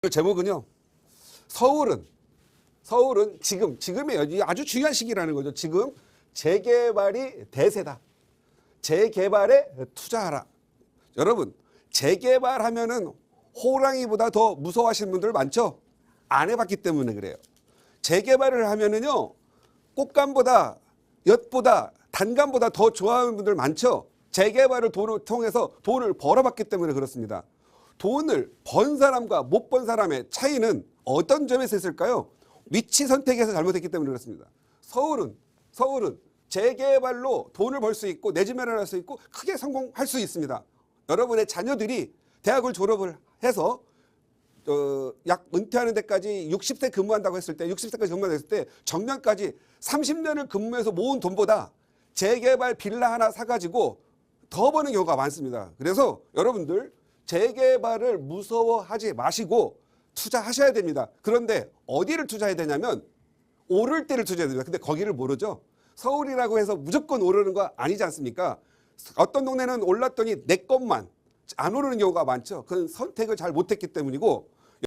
그 제목은요. 서울은 서울은 지금 지금이 아주 중요한 시기라는 거죠. 지금 재개발이 대세다. 재개발에 투자하라. 여러분 재개발하면은 호랑이보다 더 무서워하시는 분들 많죠. 안 해봤기 때문에 그래요. 재개발을 하면은요 꽃감보다 엿보다 단감보다 더 좋아하는 분들 많죠. 재개발을 돈을 통해서 돈을 벌어봤기 때문에 그렇습니다. 돈을 번 사람과 못 번 사람의 차이는 어떤 점에서 있을까요? 위치 선택에서 잘못했기 때문에 그렇습니다. 서울은 서울은 재개발로 돈을 벌 수 있고 내 집 마련할 수 있고 크게 성공할 수 있습니다. 여러분의 자녀들이 대학을 졸업을 해서 어, 약 은퇴하는 데까지 60세 근무한다고 했을 때 60세까지 근무했을 때 정년까지 30년을 근무해서 모은 돈보다 재개발 빌라 하나 사가지고 더 버는 경우가 많습니다. 그래서 여러분들 재개발을 무서워하지 마시고 투자하셔야 됩니다. 그런데 어디를 투자해야 되냐면 오를 때를 투자해야 됩니다. 근데 거기를 모르죠. 서울이라고 해서 무조건 오르는 거 아니지 않습니까? 어떤 동네는 올랐더니 내 것만 안 오르는 경우가 많죠. 그건 선택을 잘 못했기 때문이고